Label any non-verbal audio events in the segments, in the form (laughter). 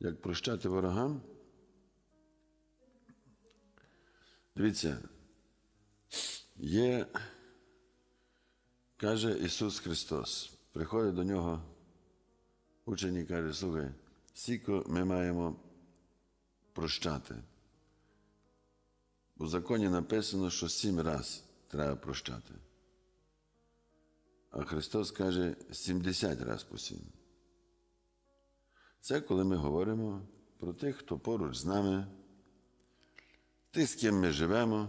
Як прощати ворогам? Дивіться, є, каже Ісус Христос, приходить до нього учень і каже, слухай, скільки ми маємо прощати. У законі написано, що сім раз треба прощати. А Христос каже 70 раз по сім. Це коли ми говоримо про тих, хто поруч з нами, тих, з ким ми живемо.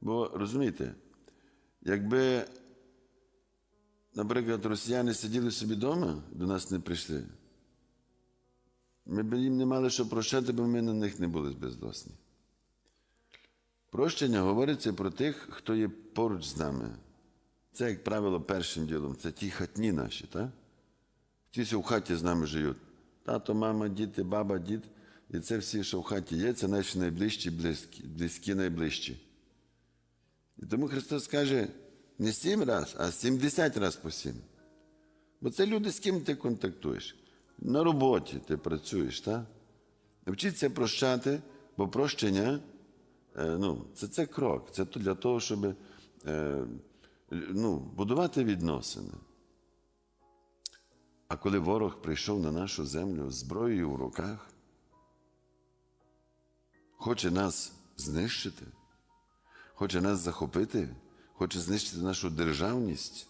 Бо розумієте, якби, наприклад, росіяни сиділи собі вдома, до нас не прийшли, ми б їм не мали що прощати, бо ми на них не були бездосні. Прощення говориться про тих, хто є поруч з нами. Це, як правило, першим ділом. Це ті хатні наші, так? Ті, що в хаті з нами живуть. Тато, мама, діти, баба, дід. І це всі, що в хаті є, це наші найближчі, близькі, близькі найближчі. І тому Христос каже не сім раз, а сімдесят раз по сім. Бо це люди, з ким ти контактуєш. На роботі ти працюєш, так? Вчіться прощати, бо прощення е, ну, це, це крок. Це для того, щоб е, ну, будувати відносини. А коли ворог прийшов на нашу землю зброєю в руках, хоче нас знищити, хоче нас захопити, хоче знищити нашу державність.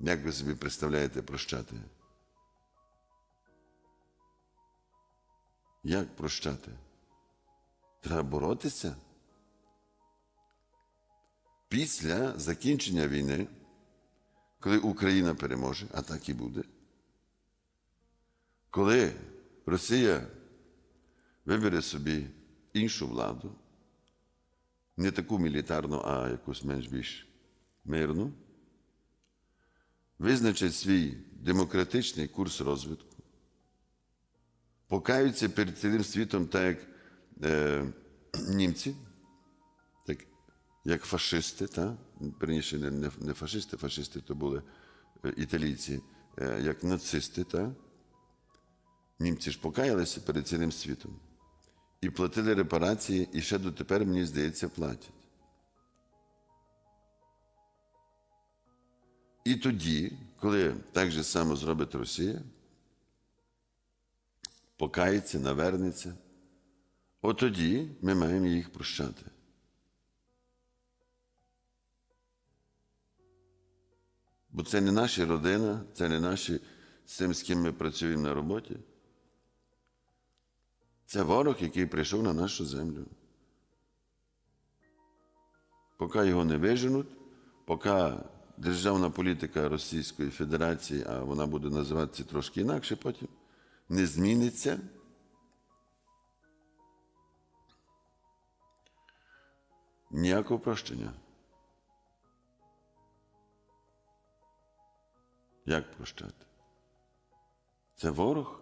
Як ви собі представляєте прощати? Як прощати? Треба боротися. Після закінчення війни, коли Україна переможе, а так і буде, коли Росія вибере собі іншу владу, не таку мілітарну, а якусь менш більш мирну, визначить свій демократичний курс розвитку, покаються перед цілим світом, так як е, (clears throat) німці, так, як фашисти, та? Перніше, не, не, не фашисти, фашисти то були е, італійці, е, як нацисти, та? німці ж покаялися перед цілим світом і платили репарації, і ще дотепер, мені здається, платять. І тоді, коли так же само зробить Росія, покається, навернеться, от тоді ми маємо їх прощати. Бо це не наша родина, це не наші з тим, з ким ми працюємо на роботі. Це ворог, який прийшов на нашу землю. Поки його не виженуть, поки державна політика Російської Федерації, а вона буде називатися трошки інакше потім, не зміниться. Ніякого прощення. Як прощати? Це ворог?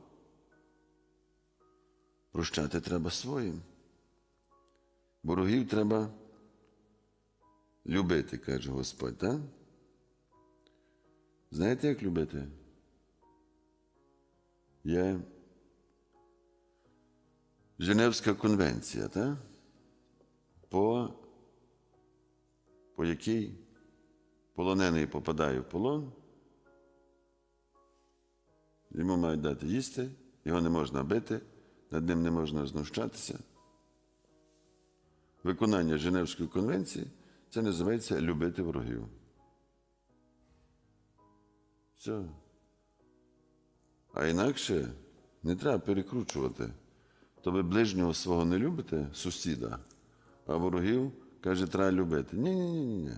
Прощати треба своїм. Ворогів треба любити, каже Господь, так? Знаєте, як любити? Є Женевська конвенція, так? По, по якій полонений попадає в полон, йому мають дати їсти, його не можна бити, над ним не можна знущатися. Виконання Женевської конвенції це називається любити ворогів. Все. А інакше не треба перекручувати. То ви ближнього свого не любите, сусіда, а ворогів, каже, треба любити. Ні-ні-ні.